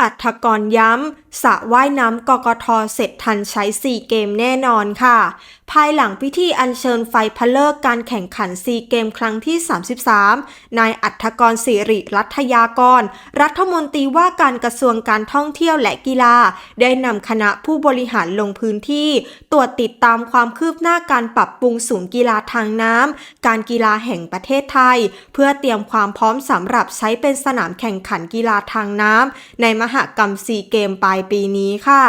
อัฐกรย้ำสระว่ายน้ำกกทเสร็จทันใช้ 4 เกมแน่นอนค่ะ ภายหลังพิธีอัญเชิญไฟพะเลิกการแข่งขัน 4 เกมครั้งที่ 33 นายอัฐกรศิริรัตยากร รัฐมนตรีว่าการกระทรวงการท่องเที่ยวและกีฬา ได้นำคณะผู้บริหารลงพื้นที่ ตรวจติดตามความคืบหน้าการปรับปรุงศูนย์กีฬาทางน้ำการกีฬาแห่งประเทศไทย เพื่อเตรียมความพร้อมสำหรับใช้เป็นสนามแข่งขันกีฬาทางน้ำในมหกรรมซีเกมปลายปีนี้ค่ะ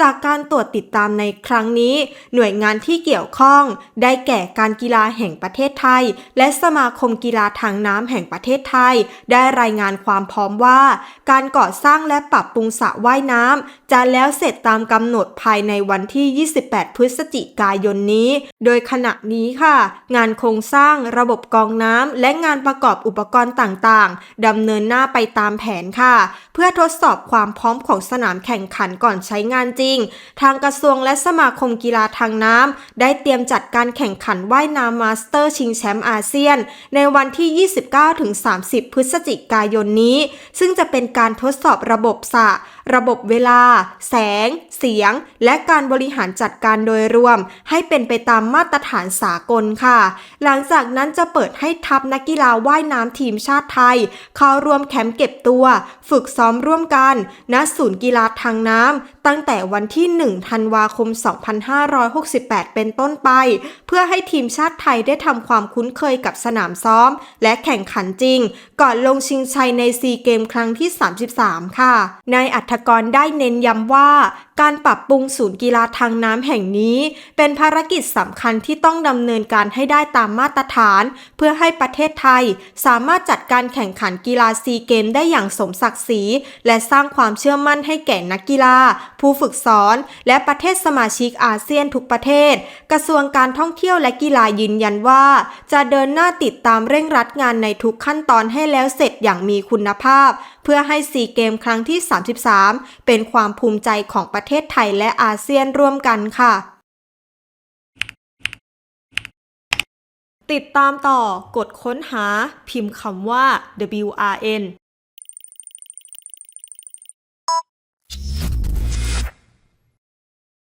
จากการตรวจติดตามในครั้งนี้ หน่วยงานที่เกี่ยวข้อง ได้แก่การกีฬาแห่งประเทศไทย และสมาคมกีฬาทางน้ำแห่งประเทศไทย ได้รายงานความพร้อมว่า การก่อสร้างและปรับปรุงสระว่ายน้ำจะแล้วเสร็จตามกำหนดภายในวันที่ 28 พฤศจิกายนนี้ โดยขณะนี้ค่ะ งานโครงสร้างระบบกองน้ำและงานประกอบอุปกรณ์ต่างๆดำเนินหน้าไปตามแผนค่ะ เพื่อทดสอบความพร้อมของสนามแข่งขันก่อนใช้งานจริง ทางกระทรวงและสมาคมกีฬาทางน้ำได้เตรียมจัดการแข่งขันว่ายน้ำมาสเตอร์ชิงแชมป์อาเซียน ในวันที่ 29-30 พฤศจิกายนนี้ ซึ่งจะเป็นการทดสอบระบบสระระบบเวลา แสง เสียง และการบริหารจัดการโดยรวม ให้เป็นไปตามมาตรฐานสากลค่ะ หลังจากนั้นจะเปิดให้ทัพนักกีฬาว่ายน้ำทีมชาติไทย เข้าร่วมแคมป์เก็บตัว ฝึกซ้อมร่วมกัน ณ ศูนย์กีฬาทางน้ำตั้งแต่วันที่ 1 ธันวาคม 2568 เป็นต้นไป เพื่อให้ทีมชาติไทยได้ทำความคุ้นเคยกับสนามซ้อม และแข่งขันจริง ก่อนลงชิงชัยในซีเกมครั้งที่ 33 ค่ะ นายอัธกรได้เน้นย้ำว่า การปรับปรุงศูนย์กีฬาทางน้ำแห่งนี้ เป็นภารกิจสำคัญที่ต้องดำเนินการให้ได้ตามมาตรฐาน เพื่อให้ประเทศไทย สามารถจัดการแข่งขันกีฬาซีเกมได้อย่างสมศักดิ์ศรีและสร้างความเชื่อมั่นให้แก่นักกีฬา ผู้ฝึกสอน และประเทศสมาชิกอาเซียนทุกประเทศ กระทรวงการท่องเที่ยวและกีฬายืนยันว่า จะเดินหน้าติดตามเร่งรัดงานในทุกขั้นตอนให้แล้วเสร็จอย่างมีคุณภาพ เพื่อให้ซีเกมครั้งที่ 33 เป็นความภูมิใจของประเทศไทยและอาเซียนร่วมกันค่ะ ติดตามต่อกดค้นหาพิมพ์คำว่า WRN